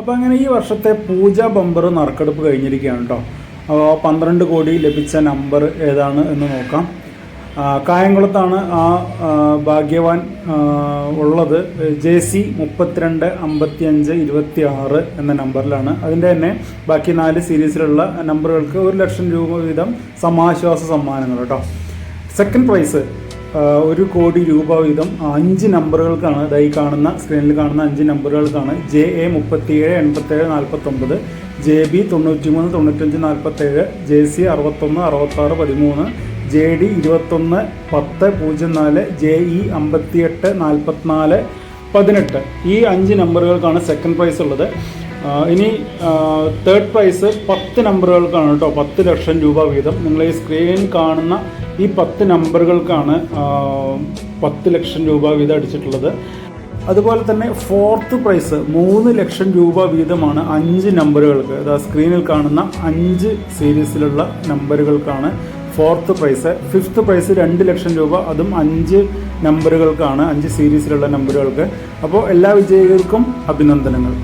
അപ്പോൾ അങ്ങനെ ഈ വർഷത്തെ പൂജ ബമ്പർ നറുക്കെടുപ്പ് കഴിഞ്ഞിരിക്കുകയാണ് കേട്ടോ അപ്പോൾ പന്ത്രണ്ട് കോടി ലഭിച്ച നമ്പർ ഏതാണ് എന്ന് നോക്കാം. കായംകുളത്താണ് ആ ഭാഗ്യവാൻ ഉള്ളത്. ജെ സി മുപ്പത്തിരണ്ട് അമ്പത്തിയഞ്ച് ഇരുപത്തി ആറ് എന്ന നമ്പറിലാണ്. അതിന്റെ തന്നെ ബാക്കി നാല് സീരീസിലുള്ള നമ്പറുകൾക്ക് ഒരു ലക്ഷം രൂപ വീതം സമാശ്വാസ സമ്മാനങ്ങൾ കേട്ടോ സെക്കൻഡ് പ്രൈസ്. ഒരു കോടി രൂപ വീതം അഞ്ച് നമ്പറുകൾക്കാണ് ഇതായി കാണുന്ന സ്ക്രീനിൽ കാണുന്ന അഞ്ച് നമ്പറുകൾക്കാണ് ജെ എ മുപ്പത്തിയേഴ് എൺപത്തേഴ് നാൽപ്പത്തൊമ്പത് ജെ ബി തൊണ്ണൂറ്റി മൂന്ന് തൊണ്ണൂറ്റഞ്ച് നാൽപ്പത്തേഴ് ജെ സി അറുപത്തൊന്ന് അറുപത്താറ് പതിമൂന്ന് ജെ ഡി ഇരുപത്തൊന്ന് പത്ത് പൂജ്യം നാല് ജെ ഇ അമ്പത്തിയെട്ട് നാൽപ്പത്തിനാല് പതിനെട്ട്. ഈ അഞ്ച് നമ്പറുകൾക്കാണ് സെക്കൻഡ് പ്രൈസ് ഉള്ളത്. ഇനി തേർഡ് പ്രൈസ് പത്ത് നമ്പറുകൾക്കാണ് കേട്ടോ പത്ത് ലക്ഷം രൂപ വീതം. നിങ്ങൾ ഈ സ്ക്രീനിൽ കാണുന്ന ഈ പത്ത് നമ്പറുകൾക്കാണ് പത്ത് ലക്ഷം രൂപ വീതം അടിച്ചിട്ടുള്ളത്. അതുപോലെ തന്നെ ഫോർത്ത് പ്രൈസ് മൂന്ന് ലക്ഷം രൂപ വീതമാണ് അഞ്ച് നമ്പറുകൾക്ക് അതാ സ്ക്രീനിൽ കാണുന്ന അഞ്ച് സീരീസിലുള്ള നമ്പറുകൾക്കാണ് ഫോർത്ത് പ്രൈസ് ഫിഫ്ത്ത് പ്രൈസ് രണ്ട് ലക്ഷം രൂപ അതും അഞ്ച് നമ്പറുകൾക്കാണ് അഞ്ച് സീരീസിലുള്ള നമ്പറുകൾക്ക് അപ്പോൾ എല്ലാ വിജയികൾക്കും അഭിനന്ദനങ്ങൾ.